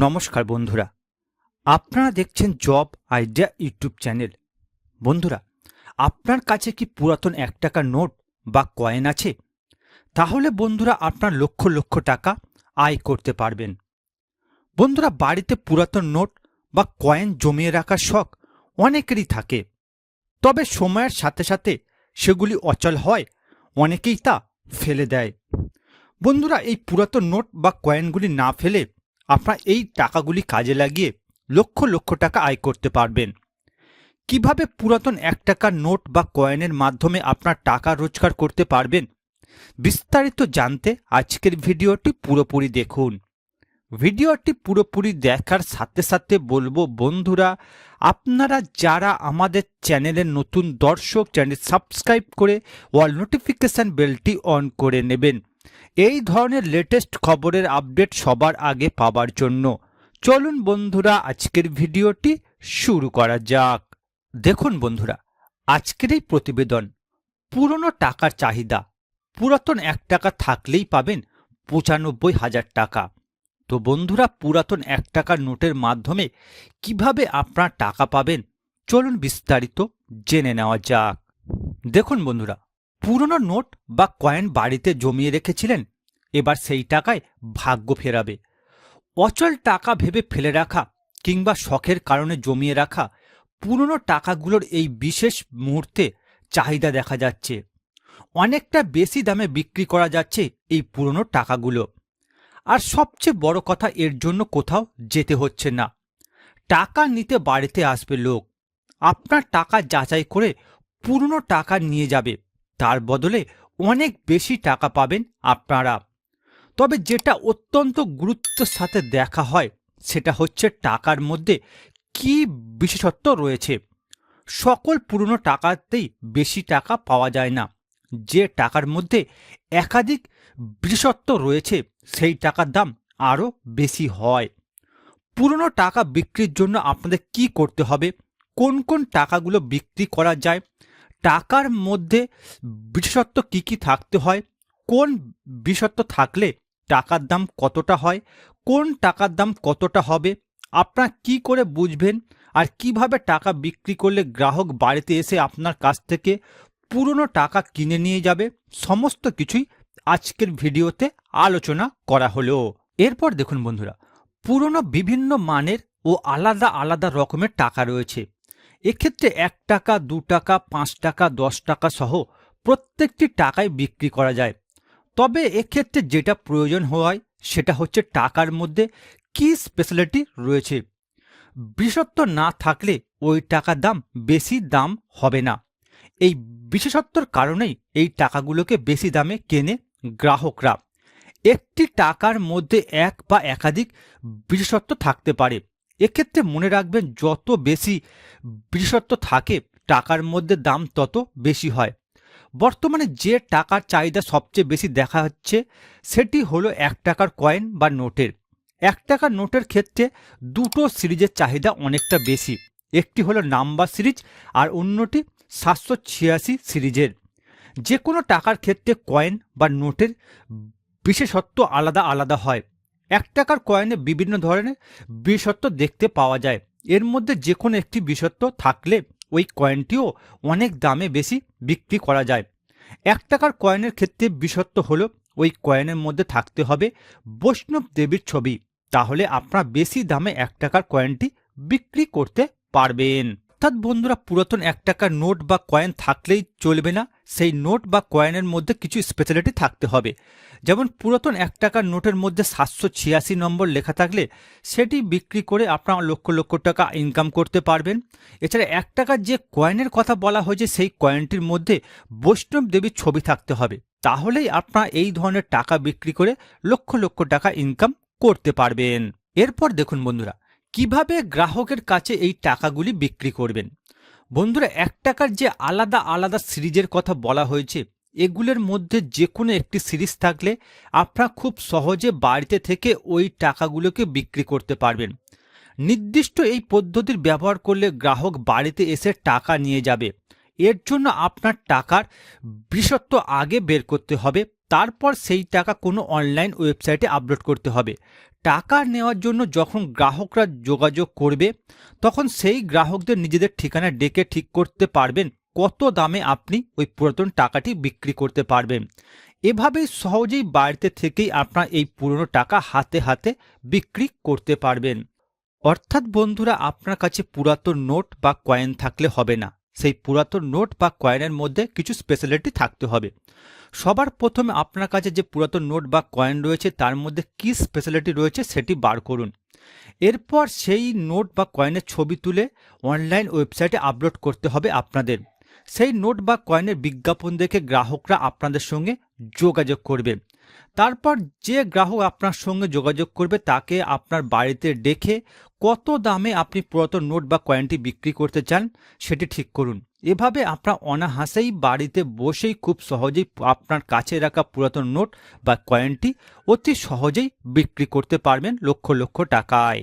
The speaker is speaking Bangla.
নমস্কার বন্ধুরা। আপনারা দেখছেন জব আইডিয়া ইউটিউব চ্যানেল। বন্ধুরা, আপনার কাছে কি পুরাতন এক টাকার নোট বা কয়েন আছে? তাহলে বন্ধুরা আপনার লক্ষ লক্ষ টাকা আয় করতে পারবেন। বন্ধুরা, বাড়িতে পুরাতন নোট বা কয়েন জমিয়ে রাখার শখ অনেকেরই থাকে। তবে সময়ের সাথে সাথে সেগুলি অচল হয়, অনেকেই তা ফেলে দেয়। বন্ধুরা, এই পুরাতন নোট বা কয়েনগুলি না ফেলে আপনার এই টাকাগুলি কাজে লাগিয়ে লক্ষ লক্ষ টাকা আয় করতে পারবেন। কীভাবে পুরাতন এক টাকার নোট বা কয়েনের মাধ্যমে আপনার টাকা রোজগার করতে পারবেন, বিস্তারিত জানতে আজকের ভিডিওটি পুরোপুরি দেখুন। ভিডিওটি পুরোপুরি দেখার সাথে সাথে বলব, বন্ধুরা, আপনারা যারা আমাদের চ্যানেলের নতুন দর্শক, চ্যানেল সাবস্ক্রাইব করে ওয়াল নোটিফিকেশান বেলটি অন করে নেবেন। এই ধরনের লেটেস্ট খবরের আপডেট সবার আগে পাবার জন্য চলুন বন্ধুরা, আজকের ভিডিওটি শুরু করা যাক। দেখুন বন্ধুরা, আজকের এই প্রতিবেদন, পুরনো টাকার চাহিদা, পুরাতন এক টাকা থাকলেই পাবেন পঁচানব্বই হাজার টাকা। তো বন্ধুরা, পুরাতন এক টাকার নোটের মাধ্যমে কীভাবে আপনার টাকা পাবেন, চলুন বিস্তারিত জেনে নেওয়া যাক। দেখুন বন্ধুরা পুরনো নোট বা কয়েন বাড়িতে জমিয়ে রেখেছিলেন, এবার সেই টাকায় ভাগ্য ফেরাবে। অচল টাকা ভেবে ফেলে রাখা কিংবা শখের কারণে জমিয়ে রাখা পুরনো টাকাগুলোর এই বিশেষ মুহূর্তে চাহিদা দেখা যাচ্ছে। অনেকটা বেশি দামে বিক্রি করা যাচ্ছে এই পুরনো টাকাগুলো। আর সবচেয়ে বড় কথা, এর জন্য কোথাও যেতে হচ্ছে না। টাকা নিতে বাড়িতে আসবে লোক। আপনার টাকা যাচাই করে পুরনো টাকা নিয়ে যাবে। তার বদলে অনেক বেশি টাকা পাবেন আপনারা। তবে যেটা অত্যন্ত গুরুত্বের সাথে দেখা হয়, সেটা হচ্ছে টাকার মধ্যে কি বিশেষত্ব রয়েছে। সকল পুরনো টাকাতেই বেশি টাকা পাওয়া যায় না। যে টাকার মধ্যে একাধিক বিশেষত্ব রয়েছে, সেই টাকার দাম আরও বেশি হয়। পুরনো টাকা বিক্রির জন্য আপনাদের কি করতে হবে? কোন কোন টাকাগুলো বিক্রি করা যায়? টাকার মধ্যে বিশেষত্ব কি কি থাকতে হয়? কোন বিশেষত্ব থাকলে টাকার দাম কতটা হয়? কোন টাকার দাম কতটা হবে? আপনারা কি করে বুঝবেন? আর কীভাবে টাকা বিক্রি করলে গ্রাহক বাড়িতে এসে আপনার কাছ থেকে পুরনো টাকা কিনে নিয়ে যাবে? সমস্ত কিছুই আজকের ভিডিওতে আলোচনা করা হলো। এরপর দেখুন বন্ধুরা, পুরনো বিভিন্ন মানের ও আলাদা আলাদা রকমের টাকা রয়েছে। এক্ষেত্রে এক টাকা, দু টাকা, পাঁচ টাকা, দশ টাকা সহ প্রত্যেকটি টাকায় বিক্রি করা যায়। তবে এক্ষেত্রে যেটা প্রয়োজন হয়, সেটা হচ্ছে টাকার মধ্যে কি স্পেশালিটি রয়েছে। বিশেষত্ব না থাকলে ওই টাকার দাম বেশি দাম হবে না। এই বিশেষত্বর কারণেই এই টাকাগুলোকে বেশি দামে কেনে গ্রাহকরা। একটি টাকার মধ্যে এক বা একাধিক বিশেষত্ব থাকতে পারে। এক্ষেত্রে মনে রাখবেন যত বেশি বিশেষত্ব থাকে, টাকার মধ্যে দাম তত বেশি হয়। বর্তমানে যে টাকার চাহিদা সবচেয়ে বেশি দেখা হচ্ছে, সেটি হলো এক টাকার কয়েন বা নোটের। এক টাকার নোটের ক্ষেত্রে দুটো সিরিজের চাহিদা অনেকটা বেশি। একটি হলো নাম্বার সিরিজ আর অন্যটি সাতশো ছিয়াশি সিরিজের। যে কোনো টাকার ক্ষেত্রে কয়েন বা নোটের বিশেষত্ব আলাদা আলাদা হয়। এক টাকার কয়েনে বিভিন্ন ধরনের বিশেষত্ব দেখতে পাওয়া যায়। এর মধ্যে যে কোনো একটি বিশেষত্ব থাকলে ওই কয়েনটিও অনেক দামে বেশি বিক্রি করা যায়। এক টাকার কয়েনের ক্ষেত্রে বিশেষত্ব হলো, ওই কয়েনের মধ্যে থাকতে হবে বৈষ্ণব দেবীর ছবি। তাহলে আপনারা বেশি দামে এক টাকার কয়েনটি বিক্রি করতে পারবেন। অর্থাৎ বন্ধুরা, পুরাতন এক টাকার নোট বা কয়েন থাকলেই চলবে না। সেই নোট বা কয়েনের মধ্যে কিছু স্পেশালিটি থাকতে হবে। যেমন পুরাতন এক টাকার নোটের মধ্যে সাতশো ছিয়াশি নম্বর লেখা থাকলে সেটি বিক্রি করে আপনারা লক্ষ লক্ষ টাকা ইনকাম করতে পারবেন। এছাড়া এক টাকার যে কয়েনের কথা বলা হয়েছে, সেই কয়েনটির মধ্যে বৈষ্ণব দেবীর ছবি থাকতে হবে। তাহলেই আপনারা এই ধরনের টাকা বিক্রি করে লক্ষ লক্ষ টাকা ইনকাম করতে পারবেন। এরপর দেখুন বন্ধুরা কীভাবে গ্রাহকের কাছে এই টাকাগুলি বিক্রি করবেন? বন্ধুরা, এক টাকার যে আলাদা আলাদা সিরিজের কথা বলা হয়েছে, এগুলোর মধ্যে যে কোনো একটি সিরিজ থাকলে আপনারা খুব সহজে বাড়িতে থেকে ওই টাকাগুলোকে বিক্রি করতে পারবেন। নির্দিষ্ট এই পদ্ধতির ব্যবহার করলে গ্রাহক বাড়িতে এসে টাকা নিয়ে যাবে। এর জন্য আপনার টাকার বিশেষত্ব আগে বের করতে হবে, তারপর সেই টাকা কোনো অনলাইন ওয়েবসাইটে আপলোড করতে হবে। টাকা নেওয়ার জন্য যখন গ্রাহকরা যোগাযোগ করবে, তখন সেই গ্রাহকদের নিজেদের ঠিকানা ডেকে ঠিক করতে পারবেন কত দামে আপনি ওই পুরাতন টাকাটি বিক্রি করতে পারবেন। এভাবেই সহজেই বাড়িতে থেকেই আপনার এই পুরনো টাকা হাতে হাতে বিক্রি করতে পারবেন। অর্থাৎ বন্ধুরা, আপনার কাছে পুরাতন নোট বা কয়েন থাকলে হবে না। সেই পুরাতন নোট বা কয়েনের মধ্যে কিছু স্পেশালিটি থাকতে হবে। সবার প্রথমে আপনার কাছে যে পুরাতন নোট বা কয়েন রয়েছে, তার মধ্যে কী স্পেশালিটি রয়েছে সেটি বার করুন। এরপর সেই নোট বা কয়েনের ছবি তুলে অনলাইন ওয়েবসাইটে আপলোড করতে হবে আপনাদের। সেই নোট বা কয়েনের বিজ্ঞাপন দেখে গ্রাহকরা আপনাদের সঙ্গে যোগাযোগ করবে। তারপর যে গ্রাহক আপনার সঙ্গে যোগাযোগ করবে তাকে আপনার বাড়িতে ডেকে কত দামে আপনি পুরাতন নোট বা কয়েনটি বিক্রি করতে চান সেটি ঠিক করুন। এভাবে আপনার অনাহাসেই বাড়িতে বসেই খুব সহজেই আপনার কাছে রাখা পুরাতন নোট বা কয়েনটি অতি সহজেই বিক্রি করতে পারবেন লক্ষ লক্ষ টাকায়।